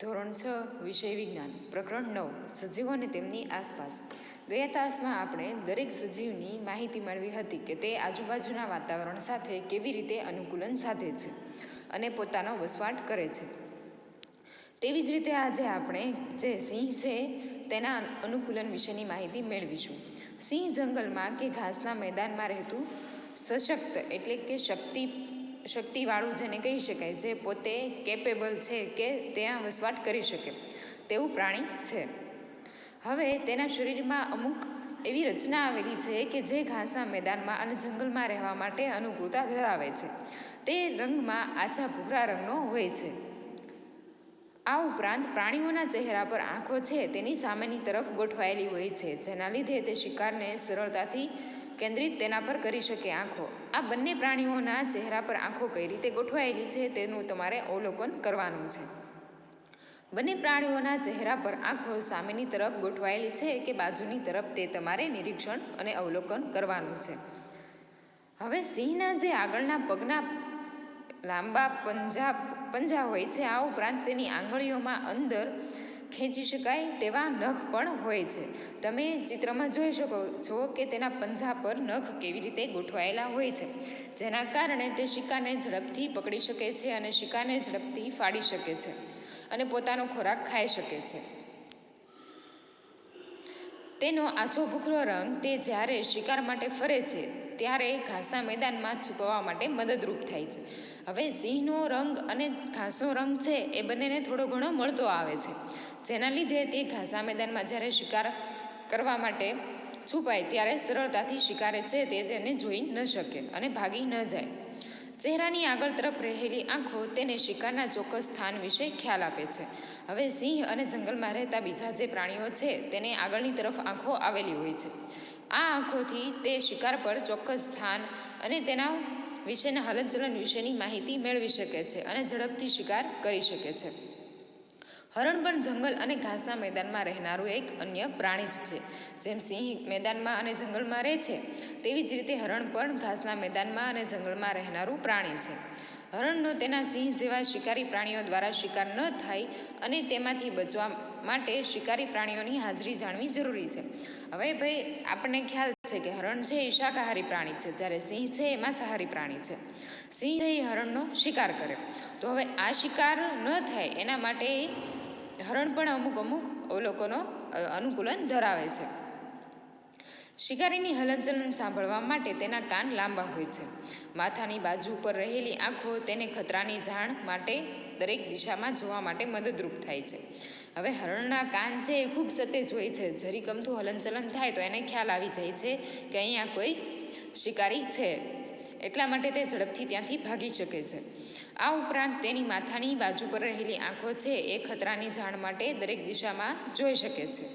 ધોરણ છ, વિષય વિજ્ઞાન, પ્રકરણ નવ, સજીવો અને તેમની આસપાસ. ગયા તાસમાં આપણે દરેક સજીવની માહિતી મેળવી હતી કે તે આજુબાજુના વાતાવરણ સાથે કેવી રીતે અનુકૂલન સાધે છે અને પોતાનો વસવાટ કરે છે. તેવી જ રીતે આજે આપણે જે સિંહ છે તેના અનુકૂલન વિશેની માહિતી મેળવીશું. સિંહ જંગલમાં કે ઘાસના મેદાનમાં રહેતું સશક્ત એટલે કે શક્તિ શક્તિવાળું જેને કહી શકાય, જે પોતે કેપેબલ છે કે ત્યાં વસવાટ કરી શકે, તેવું પ્રાણી છે. હવે તેના શરીરમાં અમુક એવી રચના આવેલી છે કે જે ઘાસના મેદાનમાં અને જંગલમાં રહેવા માટે અનુકૂળતા ધરાવે છે. તે રંગમાં આછા ભૂખરા રંગનો હોય છે. આ ઉપરાંત પ્રાણીઓના ચહેરા પર આંખો છે તેની સામેની તરફ ગોઠવાયેલી હોય છે, જેના લીધે તે શિકારને સરળતાથી કેન્દ્રિત તેના પર કરી શકે આંખો. આ બંને પ્રાણીઓના ચહેરા પર આંખો કઈ રીતે ગોઠવાયેલી છે તેનું તમારે અવલોકન કરવાનું છે. બંને પ્રાણીઓના ચહેરા પર આંખો સામેની તરફ ગોઠવાયેલી છે કે બાજુની તરફ તે તમારે નિરીક્ષણ અને અવલોકન કરવાનું છે. હવે સિંહના જે આગળના પગના લાંબા પંજા પંજા હોય છે, આ ઉપરાંત તેની આંગળીઓમાં અંદર ખેંચી શકાય તેવા નખ પણ હોય છે. તમે ચિત્રમાં જોઈ શકો છો કે તેના પંજા પર નખ કેવી રીતે ગોઠવાયેલા હોય છે. જેના કારણે તે શિકાને ઝડપથી પકડી શકે છે અને શિકાને ઝડપથી ફાડી શકે છે અને પોતાનો ખોરાક ખાઈ શકે છે. તેનો આછો ભૂખરો રંગ તે જ્યારે શિકાર માટે ફરે છે, ત્યારે ઘાસના મેદાનમાં છુપાવવા માટે મદદરૂપ થાય છે. હવે સિંહનો રંગ અને ઘાસનો રંગ છે, એ બંનેને થોડો ઘણો મળતો આવે છે. જેના લીધે તે ઘાસના મેદાનમાં જ્યારે શિકાર કરવા માટે છુપાય, ત્યારે સરળતાથી શિકારે છે તે તેને જોઈ ન શકે અને ભાગી ન જાય. ચહેરાની આગળ તરફ રહેલી આંખો તેને શિકારના ચોક્કસ સ્થાન વિશે ખ્યાલ આપે છે. હવે સિંહ અને જંગલમાં રહેતા બીજા જે પ્રાણીઓ છે તેને આગળની તરફ આંખો આવેલી હોય છે. આ આંખોથી તે શિકાર પર ચોક્કસ સ્થાન અને તેના વિશેના હલનચલન વિશેની માહિતી મેળવી શકે છે અને ઝડપથી શિકાર કરી શકે છે. હરણ પણ જંગલ અને ઘાસના મેદાનમાં રહેનારું એક અન્ય પ્રાણી જ છે. જેમ સિંહ મેદાનમાં અને જંગલમાં રહે છે, તેવી જ રીતે હરણ પણ ઘાસના મેદાનમાં અને જંગલમાં રહેનારું પ્રાણી છે. હરણનો તેના સિંહ જેવા શિકારી પ્રાણીઓ દ્વારા શિકાર ન થાય અને તેમાંથી બચવા માટે શિકારી પ્રાણીઓની હાજરી જાણવી જરૂરી છે. હવે ભાઈ, આપણને ખ્યાલ છે કે હરણ છે એ શાકાહારી પ્રાણી છે, જ્યારે સિંહ છે એ માંસાહારી પ્રાણી છે. સિંહ એ હરણનો શિકાર કરે. તો હવે આ શિકાર ન થાય એના માટે હરણ પણ અમુક અમુક અવલોકનો અનુકૂલન ધરાવે છે. શિકારીની હલનચલન સાંભળવા માટે તેના કાન લાંબા હોય છે. માથાની બાજુ ઉપર રહેલી આંખો તેને ખતરાની જાણ માટે દરેક દિશામાં જોવા માટે મદદરૂપ થાય છે. હવે હરણના કાન છે એ ખૂબ સતેજ હોય છે. જરી ગમતું હલનચલન થાય તો એને ખ્યાલ આવી જાય છે કે અહીંયા કોઈ શિકારી છે. એટલા માટે તે ઝડપથી ત્યાંથી ભાગી શકે છે. આ ઉપરાંત તેની માથાની બાજુ પર રહેલી આંખો છે, એ ખતરાની જાણ માટે દરેક દિશામાં જોઈ શકે છે.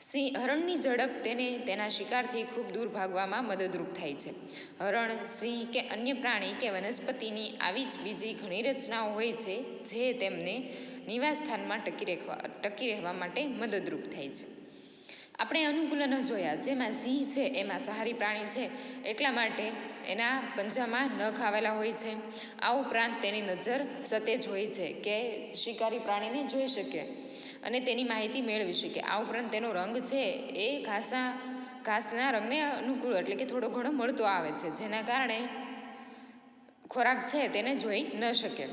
સિંહ હરણની ઝડપ તેને તેના શિકારથી ખૂબ દૂર ભાગવામાં મદદરૂપ થાય છે. હરણ, સિંહ કે અન્ય પ્રાણી કે વનસ્પતિની આવી જ બીજી ઘણી રચનાઓ હોય છે, જે તેમને નિવાસ સ્થાનમાં ટકી રહેવા ટકી રહેવા માટે મદદરૂપ થાય છે. આપણે અનુકૂલનો જોયા. જેમાં સિંહ છે, એમાં સહારી પ્રાણી છે, એટલા માટે એના પંજામાં નખ આવેલા હોય છે. આ ઉપરાંત તેની નજર સતેજ હોય છે કે શિકારી પ્રાણીને જોઈ શકે અને તેની માહિતી મેળવી શકે. આ ઉપરાંત તેનો રંગ છે એ ઘાસા, ઘાસના રંગને અનુકૂળ એટલે કે થોડો ઘણો મળતો આવે છે, જેના કારણે ખોરાક છે તેને જોઈ ન શકે.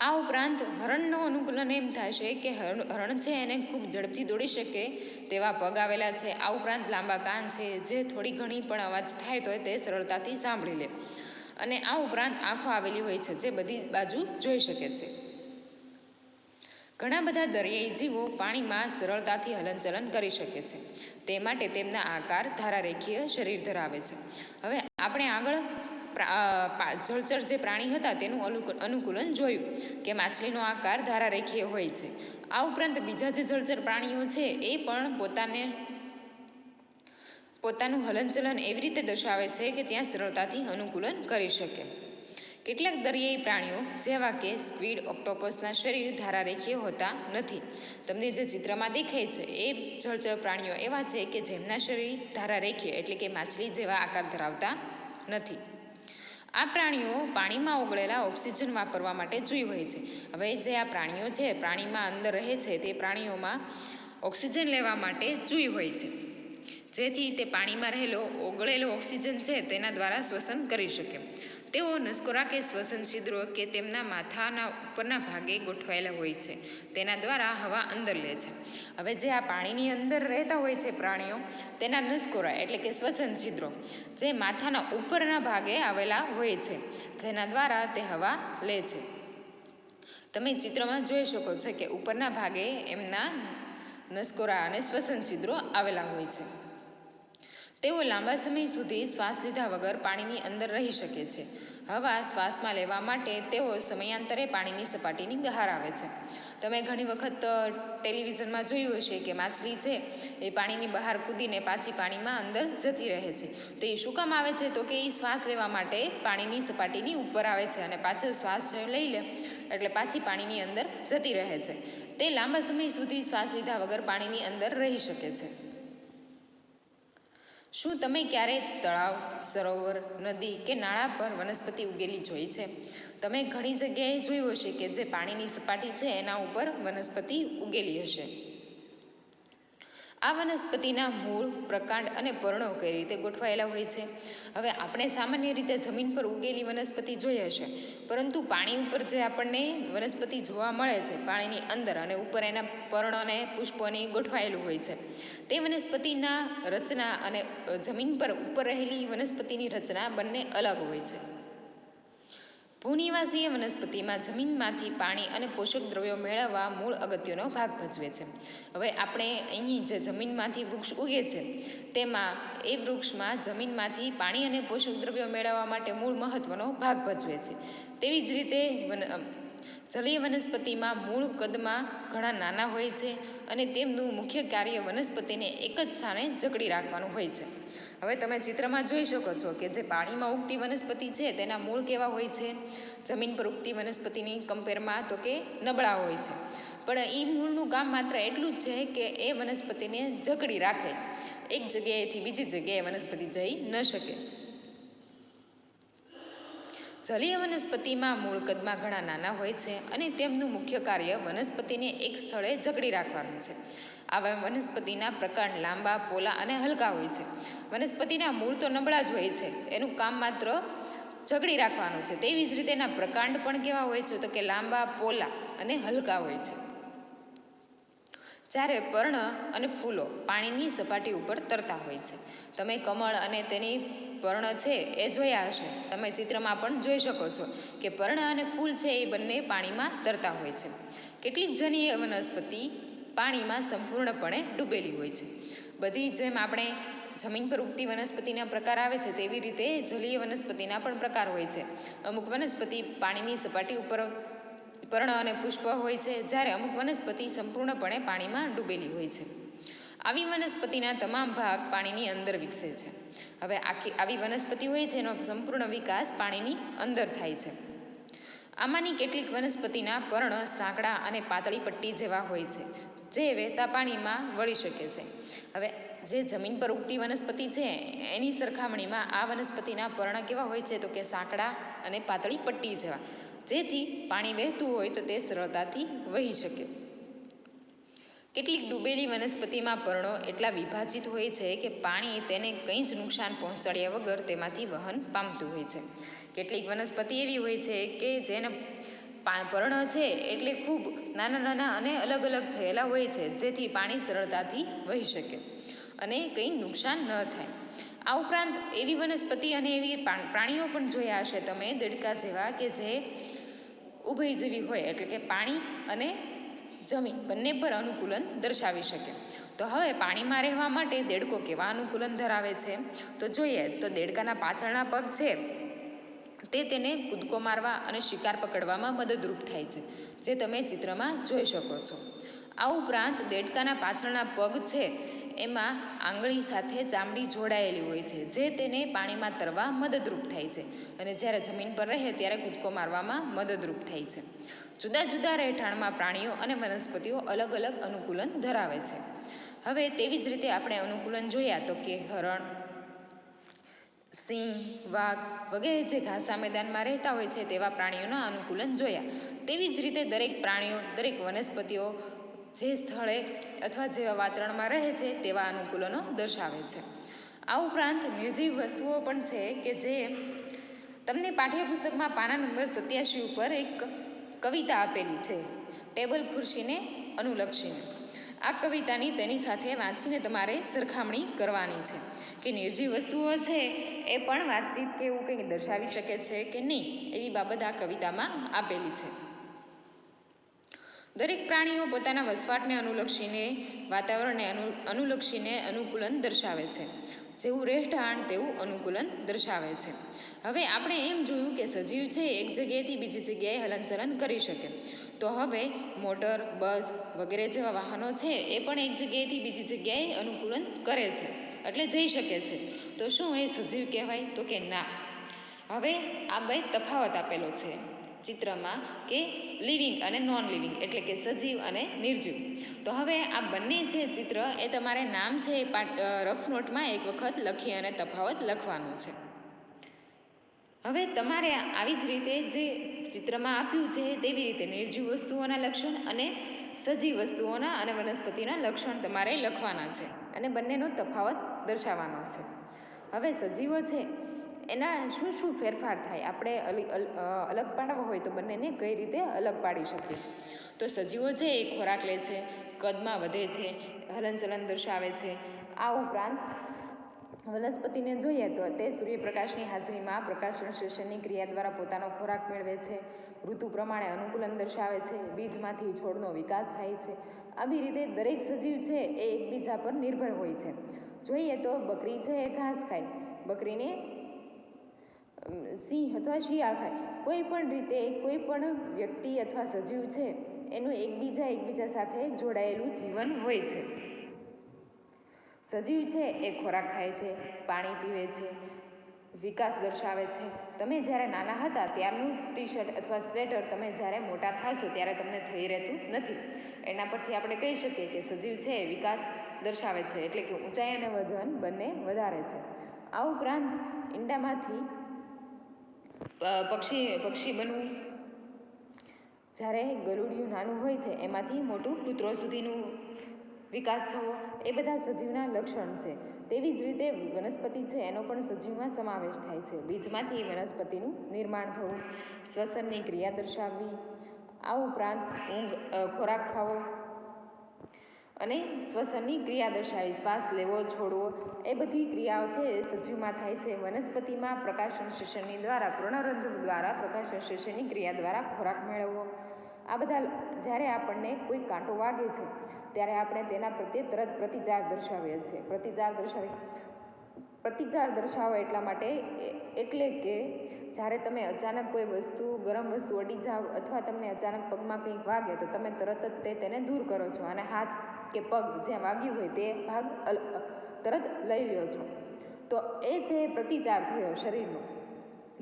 આ ઉપરાંત હરણનો અનુકૂલન એમ થાય છે કે હરણ છે એને ખૂબ ઝડપથી દોડી શકે તેવા પગ આવેલા છે. આ ઉપરાંત લાંબા કાન છે, જે થોડી ઘણી પણ અવાજ થાય તો તે સરળતાથી સાંભળી લે. અને આ ઉપરાંત આંખો આવેલી હોય છે, જે બધી બાજુ જોઈ શકે છે. ઘણા બધા દરિયાઈ જીવો પાણીમાં સરળતાથી હલનચલન કરી શકે છે. તે માટે તેમના આકાર ધારારેખીય શરીર ધરાવે છે. હવે આપણે આગળ જળચર જે પ્રાણી હતા તેનું અનુકૂલન જોયું કે માછલીનો આકાર ધારારેખીય હોય છે. આ ઉપરાંત બીજા જે જળચર પ્રાણીઓ છે એ પણ પોતાને, પોતાનું હલનચલન એવી રીતે દર્શાવે છે કે ત્યાં સરળતાથી અનુકૂલન કરી શકે. કેટલાક દરિયાઈ પ્રાણીઓ, જેવા કે સ્ક્વીડ, ઓક્ટોપસના શરીર ધારારેખીય હોતા નથી. તમને જે ચિત્રમાં દેખાય છે એ જળચર પ્રાણીઓ એવા છે કે જેમના શરીર ધારારેખીય એટલે કે માછલી જેવા આકાર ધરાવતા નથી. આ પ્રાણીઓ પાણીમાં ઓગળેલા ઓક્સિજન વાપરવા માટે જુઈ હોય છે. હવે જે આ પ્રાણીઓ છે, પ્રાણીમાં અંદર રહે છે, તે પ્રાણીઓમાં ઓક્સિજન લેવા માટે જુઈ હોય છે. જેથી તે પાણીમાં રહેલો, ઓગળેલો ઓક્સિજન છે, તેના દ્વારા શ્વસન કરી શકે. તેઓ નસકોરા કે શ્વસન છિદ્રો કે તેમના માથાના ઉપરના ભાગે ગોઠવાયેલા હોય છે. તેના દ્વારા હવા અંદર લે છે. હવે જે આ પાણીની અંદર રહેતા હોય છે પ્રાણીઓ, તેના નસકોરા એટલે કે શ્વસન છિદ્રો જે માથાના ઉપરના ભાગે આવેલા હોય છે, જેના દ્વારા તે હવા લે છે. તમે ચિત્રમાં જોઈ શકો છો કે ઉપરના ભાગે એમના નસકોરા અને શ્વસન છિદ્રો આવેલા હોય છે. તેઓ લાંબા સમય સુધી શ્વાસ લીધા વગર પાણીની અંદર રહી શકે છે. હવા શ્વાસમાં લેવા માટે તેઓ સમયાંતરે પાણીની સપાટીની બહાર આવે છે. તમે ઘણી વખત ટેલિવિઝનમાં જોયું હશે કે માછલી છે એ પાણીની બહાર કૂદીને પાછી પાણીમાં અંદર જતી રહે છે. તો એ શું કામ આવે છે? તો કે એ શ્વાસ લેવા માટે પાણીની સપાટીની ઉપર આવે છે અને પાછો શ્વાસ લઈ લે, એટલે પાછી પાણીની અંદર જતી રહે છે. તે લાંબા સમય સુધી શ્વાસ લીધા વગર પાણીની અંદર રહી શકે છે. શું તમે ક્યારેય તળાવ, સરોવર, નદી કે નાળા પર વનસ્પતિ ઉગેલી જોઈ છે? તમે ઘણી જગ્યાએ જોયું હશે કે જે પાણીની સપાટી છે, એના ઉપર વનસ્પતિ ઉગેલી હશે. આ વનસ્પતિના મૂળ, પ્રકાંડ અને પર્ણો કઈ રીતે ગોઠવાયેલા હોય છે? હવે આપણે સામાન્ય રીતે જમીન પર ઉગેલી વનસ્પતિ જોઈ હશે, પરંતુ પાણી ઉપર જે આપણને વનસ્પતિ જોવા મળે છે, પાણીની અંદર અને ઉપર એના પર્ણ અને પુષ્પોની ગોઠવાયેલું હોય છે. તે વનસ્પતિના રચના અને જમીન પર ઉપર રહેલી વનસ્પતિની રચના બંને અલગ હોય છે. ભૂનિવાસીય વનસ્પતિમાં જમીનમાંથી પાણી અને પોષક દ્રવ્યો મેળવવા મૂળ અગત્યનો ભાગ ભજવે છે. હવે આપણે અહીં જે જમીનમાંથી વૃક્ષ ઉગે છે, તેમાં એ વૃક્ષમાં જમીનમાંથી પાણી અને પોષક દ્રવ્યો મેળવવા માટે મૂળ મહત્વનો ભાગ ભજવે છે. તેવી જ રીતે વન જલીય વનસ્પતિમાં મૂળ કદમાં ઘણા નાના હોય છે અને તેમનું મુખ્ય કાર્ય વનસ્પતિને એક જ સ્થાને જકડી રાખવાનું હોય છે. હવે તમે ચિત્રમાં જોઈ શકો છો કે જે પાણીમાં ઉગતી વનસ્પતિ છે તેના મૂળ કેવા હોય છે? જમીન પર ઉગતી વનસ્પતિની કમ્પેરમાં તો કે નબળા હોય છે. પણ એ મૂળનું કામ માત્ર એટલું જ છે કે એ વનસ્પતિને જકડી રાખે. એક જગ્યાએથી બીજી જગ્યાએ વનસ્પતિ જઈ ન શકે. જલીય વનસ્પતિમાં મૂળ કદમાં ઘણા નાના હોય છે અને તેમનું મુખ્ય કાર્ય વનસ્પતિને એક સ્થળે જકડી રાખવાનું છે. આવા વનસ્પતિના પ્રકાંડ લાંબા, પોલા અને હલકા હોય છે. વનસ્પતિના મૂળ તો નબળા જ હોય છે. એનું કામ માત્ર જકડી રાખવાનું છે. તેવી જ રીતે એના પ્રકાંડ પણ કેવા હોય છે? તો કે લાંબા, પોલા અને હલકા હોય છે. જ્યારે પર્ણ અને ફૂલો પાણીની સપાટી ઉપર તરતા હોય છે. તમે કમળ અને તેની પર્ણ છે એ જોયા હશે. તમે ચિત્રમાં પણ જોઈ શકો છો કે પર્ણ અને ફૂલ છે એ બંને પાણીમાં તરતા હોય છે. કેટલીક જનીય વનસ્પતિ પાણીમાં સંપૂર્ણપણે ડૂબેલી હોય છે. બધી જેમ આપણે જમીન પર ઉગતી વનસ્પતિના પ્રકાર આવે છે તેવી રીતે જલીય વનસ્પતિના પણ પ્રકાર હોય છે. અમુક વનસ્પતિ પાણીની સપાટી ઉપર પર્ણ અને પુષ્પ હોય છે, જ્યારે અમુક વનસ્પતિ સંપૂર્ણપણે પાણીમાં ડૂબેલી હોય છે. આવી વનસ્પતિના તમામ ભાગ પાણીની અંદર વિકસે છે. હવે આખી, આવી વનસ્પતિ હોય છે, એનો સંપૂર્ણ વિકાસ પાણીની અંદર થાય છે. આમાંની કેટલીક વનસ્પતિના પર્ણ, સાંકડા અને પાતળી પટ્ટી જેવા હોય છે, જે વહેતા પાણીમાં વળી શકે છે. હવે, જે જમીન પર ઉગતી વનસ્પતિ છે, એની સરખામણીમાં આ વનસ્પતિના પર્ણ કેવા હોય છે? તો કે સાંકડા અને પાતળી પટ્ટી જેવા. જેથી પાણી વહેતું હોય તો તે સરળતાથી વહી શકે. કેટલીક ડૂબેલી વનસ્પતિમાં પર્ણો એટલા વિભાજિત હોય છે કે પાણી તેને કંઈ જ નુકસાન પહોંચાડ્યા વગર તેમાંથી વહન પામતું હોય છે. કેટલીક વનસ્પતિ એવી હોય છે કે જેને પર્ણ છે એટલે ખૂબ નાના નાના અને અલગ અલગ થયેલા હોય છે, જેથી પાણી સરળતાથી વહી શકે અને કંઈ નુકસાન ન થાય. આ ઉપરાંત એવી વનસ્પતિ અને એવી પ્રાણીઓ પણ જોયા હશે તમે, દેડકા જેવા કે જે ઉભયજીવી હોય, એટલે કે પાણી અને જમીન બંને પર અનુકૂલન દર્શાવી શકે. તો હવે પાણીમાં રહેવા માટે દેડકો કેવા અનુકૂલન ધરાવે છે? તો જોઈએ, તો દેડકાના પાછળના પગ છે તે તેને કૂદકો મારવા અને શિકાર પકડવામાં મદદરૂપ થાય છે, જે તમે ચિત્રમાં જોઈ શકો છો. આ ઉપરાંત દેડકાના પાછળના પગ છે, એમાં આંગળી સાથે ચામડી જોડાયેલી હોય છે, જે તેને પાણીમાં તરવા મદદરૂપ થાય છે અને જ્યારે જમીન પર રહે ત્યારે કૂદકો મારવામાં મદદરૂપ થાય છે. જુદા જુદા રહેઠાણમાં પ્રાણીઓ અને વનસ્પતિઓ અલગ અલગ અનુકૂલન ધરાવે છે. હવે તેવી જ રીતે આપણે અનુકૂલન જોયા તો કે હરણ સિંહ, વાઘ વગેરે જે ઘાસા મેદાનમાં રહેતા હોય છે તેવા પ્રાણીઓના અનુકૂલન જોયા. તેવી જ રીતે દરેક પ્રાણીઓ, દરેક વનસ્પતિઓ જે સ્થળે અથવા જેવા વાતાવરણમાં રહે છે તેવા અનુકૂલનો દર્શાવે છે. આ ઉપરાંત નિર્જીવ વસ્તુઓ પણ છે કે જે તમને પાઠ્યપુસ્તકમાં પાના નંબર સત્યાસી ઉપર એક કવિતા આપેલી છે. ટેબલ ખુરશીને અનુલક્ષીને. આ કવિતાની તેની સાથે વાંચીને તમારે સરખામણી કરવાની છે. કે નિર્જીવ વસ્તુઓ છે એ પણ વાતચીત કે એવું કંઈક દર્શાવી શકે છે કે નહીં, એવી બાબત આ કવિતામાં આપેલી છે. દરેક પ્રાણીઓ પોતાના વસવાટને અનુલક્ષીને, વાતાવરણને અનુ, અનુલક્ષીને અનુકૂલન દર્શાવે છે. જેવું રહેઠાણ, તેવું અનુકૂલન દર્શાવે છે. હવે આપણે એમ જોયું કે સજીવ છે એક જગ્યાએથી બીજી જગ્યાએ હલનચલન કરી શકે. તો હવે મોટર, બસ વગેરે જેવા વાહનો છે એ પણ એક જગ્યાએથી બીજી જગ્યાએ અનુકૂલન કરે છે, એટલે જઈ શકે છે. તો શું એ સજીવ કહેવાય? તો કે ના. હવે આ બે તફાવત આપેલો છે ચિત્રમાં કે લિવિંગ અને નોન લિવિંગ એટલે કે સજીવ અને નિર્જીવ. તો હવે આ બંને છે ચિત્ર એ તમારે નામ છે એ પાટ રફ નોટમાં એક વખત લખી અને તફાવત લખવાનું છે. હવે તમારે આવી જ રીતે જે ચિત્રમાં આપ્યું છે, તેવી રીતે નિર્જીવ વસ્તુઓના લક્ષણ અને સજીવ વસ્તુઓના અને વનસ્પતિના લક્ષણ તમારે લખવાના છે અને બંનેનો તફાવત દર્શાવવાનો છે. હવે સજીવો છે, એના શું શું ફેરફાર થાય? આપણે અલગ પાડવા હોય તો બંનેને કઈ રીતે અલગ પાડી શકીએ? તો સજીવો છે, એ ખોરાક લે છે, કદમાં વધે છે, હલનચલન દર્શાવે છે. આ ઉપરાંત વનસ્પતિને જોઈએ તો તે સૂર્યપ્રકાશની હાજરીમાં પ્રકાશ સંશ્લેષણની ક્રિયા દ્વારા પોતાનો ખોરાક મેળવે છે. ઋતુ પ્રમાણે અનુકૂલન દર્શાવે છે. બીજમાંથી છોડનો વિકાસ થાય છે. આવી રીતે દરેક સજીવ છે એ એકબીજા પર નિર્ભર હોય છે. જોઈએ તો બકરી છે એ ઘાસ ખાય. બકરીને સિંહ અથવા શિયાળ ખાય. કોઈ પણ રીતે કોઈ પણ વ્યક્તિ અથવા સજીવ છે, એનું એકબીજા એકબીજા સાથે જોડાયેલું જીવન હોય છે. સજીવ છે, એ ખોરાક ખાય છે, પાણી પીવે છે, વિકાસ દર્શાવે છે. તમે જ્યારે નાના હતા ત્યારનું ટી શર્ટ અથવા સ્વેટર તમે જ્યારે મોટા થાવ છો ત્યારે તમને થઈ રહેતું નથી. એના પરથી આપણે કહી શકીએ કે સજીવ છે, એ વિકાસ દર્શાવે છે, એટલે કે ઊંચાઈ અને વજન બંને વધારે છે. આ ઉપરાંત ઈંડામાંથી પક્ષી પક્ષી બનવું. જ્યારે ગરુડિયું નાનું હોય છે, એમાંથી મોટું કૂતરો સુધીનું વિકાસ થવો એ બધા સજીવના લક્ષણ છે. તેવી જ રીતે વનસ્પતિ છે, એનો પણ સજીવમાં સમાવેશ થાય છે. બીજમાંથી વનસ્પતિનું નિર્માણ થવું, શ્વસનની ક્રિયા દર્શાવવી, આ ઉપરાંત ઊંઘ ખોરાક ખાવો અને શ્વસનની ક્રિયા દર્શાવી, શ્વાસ લેવો, છોડવો, એ બધી ક્રિયાઓ છે એ સજીવમાં થાય છે. વનસ્પતિમાં પ્રકાશ સંશ્લેષણની દ્વારા પૂર્ણરંધ્ર દ્વારા પ્રકાશ સંશ્લેષણની ક્રિયા દ્વારા ખોરાક મેળવવો. આ બધા જ્યારે આપણને કોઈ કાંટો વાગે છે ત્યારે આપણે તેના પ્રત્યે તરત પ્રતિચાર દર્શાવીએ છીએ. પ્રતિચાર દર્શાવી, પ્રતિચાર દર્શાવો એટલા માટે એટલે કે જ્યારે તમે અચાનક કોઈ વસ્તુ, ગરમ વસ્તુ અડી જાઓ અથવા તમને અચાનક પગમાં કંઈક વાગે, તો તમે તરત જ તે તેને દૂર કરો છો અને હાથ કે પગ જ્યાં વાગ્યું હોય તે ભાગ તરત લઈ લ્યો છો. તો એ જે પ્રતિચાર થયો શરીરનો,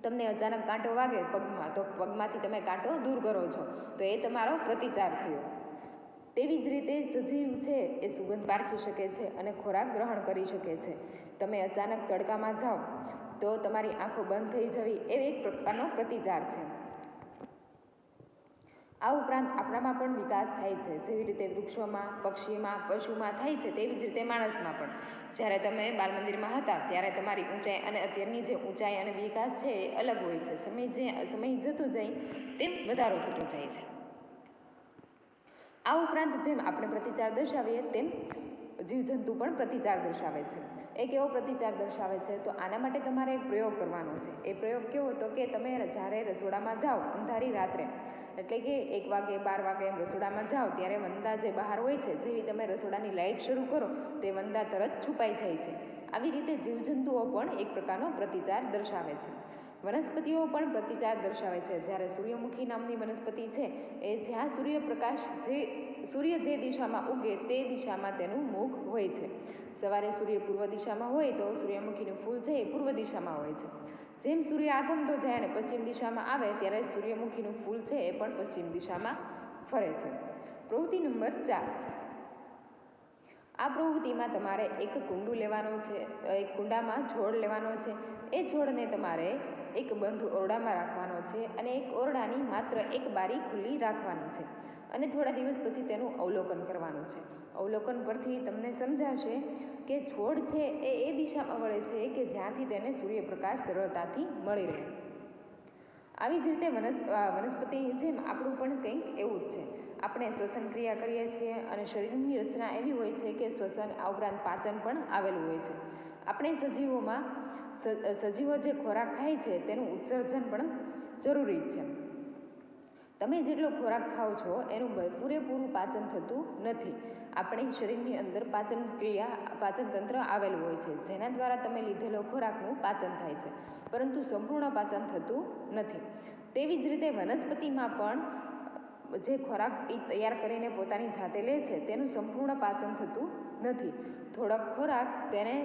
તમને અચાનક કાંટો વાગે પગમાં, તો પગમાંથી તમે કાંટો દૂર કરો છો. તો એ તમારો પ્રતિચાર થયો. તેવી જ રીતે સજીવ છે એ સુગંધ પારખી શકે છે અને ખોરાક ગ્રહણ કરી શકે છે. તમે અચાનક તડકામાં જાઓ, તો તમારી આંખો બંધ થઈ જવી એ એક પ્રકારનો પ્રતિચાર છે. આ ઉપરાંત આપણામાં પણ વિકાસ થાય છે. જેવી રીતે વૃક્ષોમાં, પક્ષીમાં, પશુમાં થાય છે તેવી જ રીતે માણસમાં પણ. જ્યારે તમે બાલ મંદિરમાં હતા, ત્યારે તમારી ઊંચાઈ અને અત્યારની જે ઊંચાઈ અને વિકાસ છે એ અલગ હોય છે. સમય જે, સમય જતો જાય, તેમ વધારો થતો જાય છે. આ ઉપરાંત જેમ આપણે પ્રતિચાર દર્શાવીએ, તેમ જીવજંતુ પણ પ્રતિચાર દર્શાવે છે. એક એવો પ્રતિચાર દર્શાવે છે, તો આના માટે તમારે એક પ્રયોગ કરવાનો છે. એ પ્રયોગ કેવો તો કે તમે જ્યારે રસોડામાં જાઓ, અંધારી રાત્રે, એટલે કે એક વાગે, બાર વાગે એમ રસોડામાં જાઓ, ત્યારે વંદા જે બહાર હોય છે, જેવી તમે રસોડાની લાઇટ શરૂ કરો, તે વંદા તરત છુપાઈ જાય છે. આવી રીતે જીવજંતુઓ પણ એક પ્રકારનો પ્રતિચાર દર્શાવે છે. વનસ્પતિઓ પણ પ્રતિચાર દર્શાવે છે. જ્યારે સૂર્યમુખી નામની વનસ્પતિ છે, એ જ્યાં સૂર્યપ્રકાશ જે, સૂર્ય જે દિશામાં ઉગે તે દિશામાં તેનું મુખ હોય છે. સવારે સૂર્ય પૂર્વ દિશામાં હોય તો સૂર્યમુખીનું ફૂલ છે એ પૂર્વ દિશામાં હોય છે. જેમ સૂર્ય આથમતો જાય અને પશ્ચિમ દિશામાં આવે, ત્યારે સૂર્યમુખીનું ફૂલ છે એ પણ પશ્ચિમ દિશામાં ફરે છે. પ્રવૃત્તિ નંબર ચાર. આ પ્રવૃત્તિમાં તમારે એક કુંડું લેવાનું છે, એક કુંડામાં છોડ લેવાનો છે. એ છોડને તમારે એક બંધ ઓરડામાં રાખવાનો છે અને એક ઓરડાની માત્ર એક બારી ખુલ્લી રાખવાની છે અને થોડા દિવસ પછી તેનું અવલોકન કરવાનું છે. અવલોકન પરથી તમને સમજાશે કે છોડ છે એ એ દિશામાં વળે છે કે જ્યાંથી તેને સૂર્યપ્રકાશ સરળતાથી મળી રહે. આવી જ રીતે વનસ વનસ્પતિની જેમ આપણું પણ કંઈક એવું જ છે. આપણે શ્વસન ક્રિયા કરીએ છીએ અને શરીરની રચના એવી હોય છે કે શ્વસન આ ઉપરાંત પાચન પણ આવેલું હોય છે. આપણે સજીવોમાં સજીવો જે ખોરાક ખાય છે તેનું ઉત્સર્જન પણ જરૂરી છે. તમે જેટલો ખોરાક ખાઓ છો એનું પૂરેપૂરું પાચન થતું નથી. આપણી શરીરની અંદર પાચન ક્રિયા, પાચન તંત્ર આવેલું હોય છે, જેના દ્વારા તમે લીધેલો ખોરાકનું પાચન થાય છે, પરંતુ સંપૂર્ણ પાચન થતું નથી. તેવી જ રીતે વનસ્પતિમાં પણ, જે ખોરાક એ તૈયાર કરીને પોતાની જાતે લે છે, તેનું સંપૂર્ણ પાચન થતું નથી. થોડોક ખોરાક તેને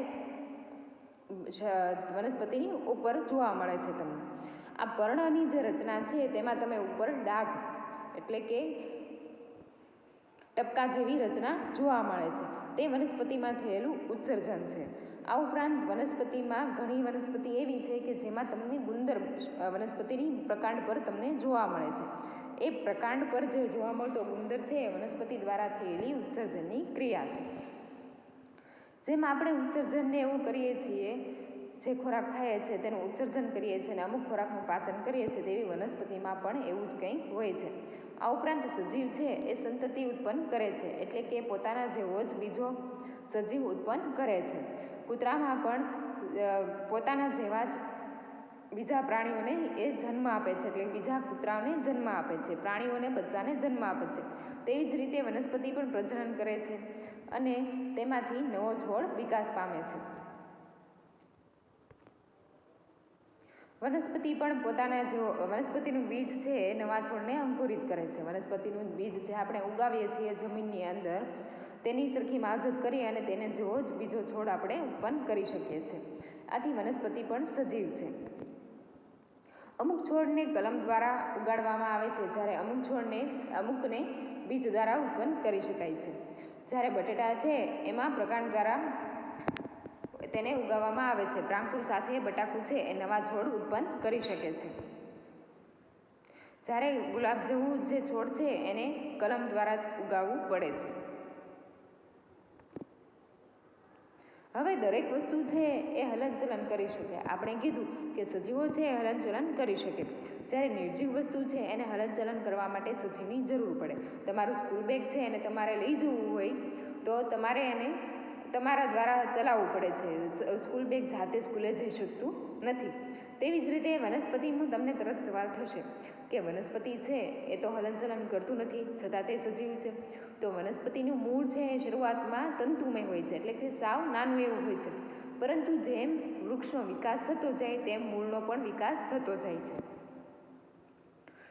વનસ્પતિની ઉપર જોવા મળે છે તમને. આ પર્ણની જે રચના છે તેમાં તમે ઉપર ડાઘ, એટલે કે ટપકા જેવી રચના જોવા મળે છે. તે વનસ્પતિમાં થયેલું ઉત્સર્જન છે. આ ઉપરાંત વનસ્પતિમાં ઘણી વનસ્પતિ એવી છે કે જેમાં તમને ગુંદર વનસ્પતિની પ્રકાંડ પર તમને જોવા મળે છે. એ પ્રકાંડ પર જે જોવા મળતો ગુંદર છે એ વનસ્પતિ દ્વારા થયેલી ઉત્સર્જનની ક્રિયા છે. જેમ આપણે ઉત્સર્જનને એવું કરીએ છીએ, જે ખોરાક ખાઈએ છીએ તેનું ઉત્સર્જન કરીએ છીએ અને અમુક ખોરાકનું પાચન કરીએ છીએ તેવી વનસ્પતિમાં પણ એવું જ કંઈક હોય છે. આ ઉપરાંત સજીવ છે એ સંતતિ ઉત્પન્ન કરે છે, એટલે કે પોતાના જેવો જ બીજો સજીવ ઉત્પન્ન કરે છે. કૂતરામાં પણ પોતાના જેવા જ બીજા પ્રાણીઓને એ જન્મ આપે છે, એટલે બીજા કૂતરાઓને જન્મ આપે છે, પ્રાણીઓને બચ્ચાને જન્મ આપે છે. તેવી જ રીતે વનસ્પતિ પણ પ્રજનન કરે છે. અને તેમાંથી નવો છોડ વિકાસ પામે છે. વનસ્પતિ પણ પોતાના જો વનસ્પતિનું બીજ છે એ નવા છોડને અંકુરિત કરે છે. વનસ્પતિનું બીજ જે આપણે ઉગાવીએ છીએ જમીનની અંદર, તેની સરખી માવજત કરી અને તેને જેવો જ બીજો છોડ આપણે ઉત્પન્ન કરી શકીએ છીએ. આથી વનસ્પતિ પણ સજીવ છે. અમુક છોડને કલમ દ્વારા ઉગાડવામાં આવે છે, જ્યારે અમુક છોડને, અમુકને બીજ દ્વારા ઉત્પન્ન કરી શકાય છે. જ્યારે બટેટા છે, એમાં પ્રકાંડ દ્વારા તેને ઉગાવવામાં આવે છે. પ્રાંકુર સાથે બટાકું છે, એ નવા છોડ ઉત્પન્ન કરી શકે છે. જ્યારે ગુલાબ જેવું જે છોડ છે, એને કલમ દ્વારા ઉગાવવું પડે છે. હવે દરેક વસ્તુ છે, એ હલનચલન કરી શકે. આપણે કીધું કે સજીવો છે, એ હલનચલન કરી શકે. જ્યારે નિર્જીવ વસ્તુ છે એને હલનચલન કરવા માટે સજીવની જરૂર પડે. તમારું સ્કૂલ બેગ છે એને તમારે લઈ જવું હોય તો તમારે એને તમારા દ્વારા ચલાવવું પડે છે. સ્કૂલ બેગ જાતે સ્કૂલે જઈ શકતું નથી. તેવી જ રીતે વનસ્પતિનું તમને તરત સવાલ થશે કે વનસ્પતિ છે એ તો હલનચલન કરતું નથી, છતાં તે સજીવ છે. તો વનસ્પતિનું મૂળ છે એ શરૂઆતમાં તંતુમય હોય છે, એટલે કે સાવ નાનું એવું હોય છે. પરંતુ જેમ વૃક્ષનો વિકાસ થતો જાય, તેમ મૂળનો પણ વિકાસ થતો જાય છે.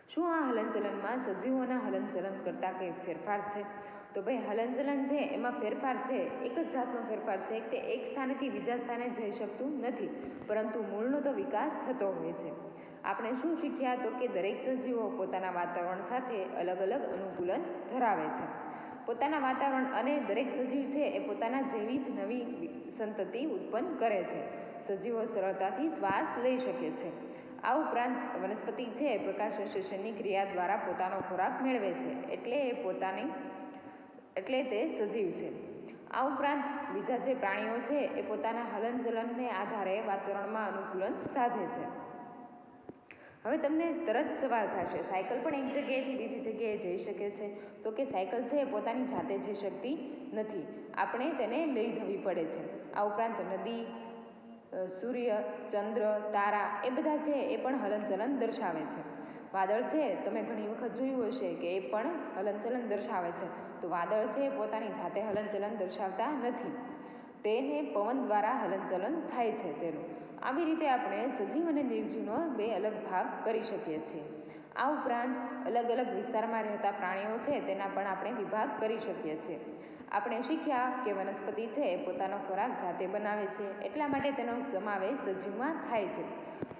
શું આ હલનચલનમાં સજીવોના હલનચલન કરતાં કંઈ ફેરફાર છે? તો ભાઈ, હલનચલન છે એમાં ફેરફાર છે, એક જ જાતનો ફેરફાર છે તે એક સ્થાનેથી બીજા સ્થાને જઈ શકતું નથી, પરંતુ મૂળનો તો વિકાસ થતો હોય છે. આપણે શું શીખ્યા તો કે દરેક સજીવો પોતાના વાતાવરણ સાથે અલગ અલગ અનુકૂલન ધરાવે છે. પોતાના વાતાવરણ અને દરેક સજીવ છે એ પોતાના જેવી જ નવી સંતતિ ઉત્પન્ન કરે છે. સજીવો સરળતાથી શ્વાસ લઈ શકે છે. આ ઉપરાંત વનસ્પતિ છે પ્રકાશ સંશ્લેષણની ક્રિયા દ્વારા પોતાનો ખોરાક મેળવે છે, એટલે એ પોતાની, એટલે તે સજીવ છે. આ ઉપરાંત બીજા જે પ્રાણીઓ છે, એ પોતાના હલનચલનને આધારે વાતાવરણમાં અનુકૂલન સાધે છે. હવે તમને તરત સવાલ થશે, સાયકલ પણ એક જગ્યાએથી બીજી જગ્યાએ જઈ શકે છે? તો કે સાયકલ છે એ પોતાની જાતે જઈ શકતી નથી. આપણે તેને લઈ જવી પડે છે. આ ઉપરાંત નદી સૂર્ય, ચંદ્ર, તારા એ બધા છે એ પણ હલનચલન દર્શાવે છે. વાદળ છે, તમે ઘણી વખત જોયું હશે કે એ પણ હલનચલન દર્શાવે છે. તો વાદળ છે એ પોતાની જાતે હલનચલન દર્શાવતા નથી. તેને પવન દ્વારા હલનચલન થાય છે તેનું. આવી રીતે આપણે સજીવ અને નિર્જીવનો બે અલગ ભાગ કરી શકીએ છીએ. આ ઉપરાંત અલગ અલગ વિસ્તારમાં રહેતા પ્રાણીઓ છે તેના પણ આપણે વિભાગ કરી શકીએ છીએ. આપણે શીખ્યા કે વનસ્પતિ છે એ પોતાનો ખોરાક જાતે બનાવે છે, એટલા માટે તેનો સમાવેશ સજીવમાં થાય છે.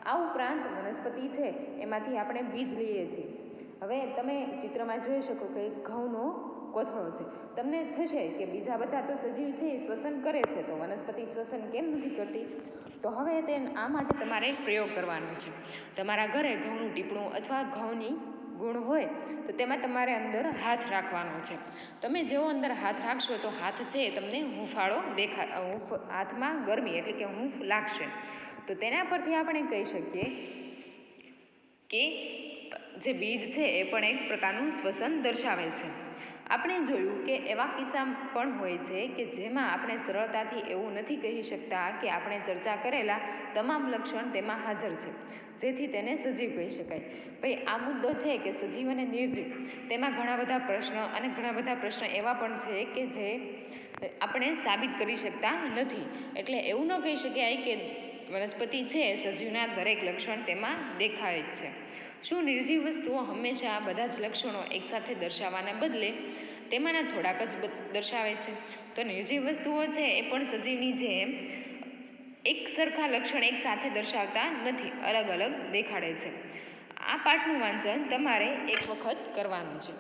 આ ઉપરાંત વનસ્પતિ છે એમાંથી આપણે બીજ લઈએ છીએ. હવે તમે ચિત્રમાં જોઈ શકો કે ઘઉંનો કોથળો છે. તમને થશે કે બીજા બધા તો સજીવ છે એ શ્વસન કરે છે, તો વનસ્પતિ શ્વસન કેમ નથી કરતી? તો હવે તે આ માટે તમારે પ્રયોગ કરવાનો છે. તમારા ઘરે ઘઉંનું ટીપણું અથવા ઘઉંની ગુણ હોય, તો તેમાં તમારે અંદર હાથ રાખવાનો છે. તમે જેવો અંદર હાથ રાખશો તો હાથ છે એ તમને હુંફાળો દેખા હુંફ, હાથમાં ગરમી એટલે કે હુંફ લાગશે. તો તેના પરથી આપણે કહી શકીએ કે જે બીજ છે એ પણ એક પ્રકારનું શ્વસન દર્શાવે છે. આપણે જોયું કે એવા કિસ્સા પણ હોય છે કે જેમાં આપણે સરળતાથી એવું નથી કહી શકતા કે આપણે ચર્ચા કરેલા તમામ લક્ષણ તેમાં હાજર છે. જેથી તેને સજીવ કહી શકાય. ભાઈ, આ મુદ્દો છે કે સજીવ અને નિર્જીવ, તેમાં ઘણા બધા પ્રશ્ન અને ઘણા બધા પ્રશ્ન એવા પણ છે કે જે આપણે સાબિત કરી શકતા નથી. એટલે એવું ન કહી શકાય કે વનસ્પતિ છે, સજીવના દરેક લક્ષણ તેમાં દેખાય જ છે. શું નિર્જીવ વસ્તુઓ હંમેશા બધા જ લક્ષણો એકસાથે દર્શાવવાને બદલે તેમાંના થોડાક જ દર્શાવે છે? તો નિર્જીવ વસ્તુઓ છે એ પણ સજીવની જેમ એક સરખા લક્ષણ એકસાથે દર્શાવતા નથી અલગ અલગ દેખાડે છે. આ પાઠનું વાંચન તમારે એક વખત કરવાનું છે.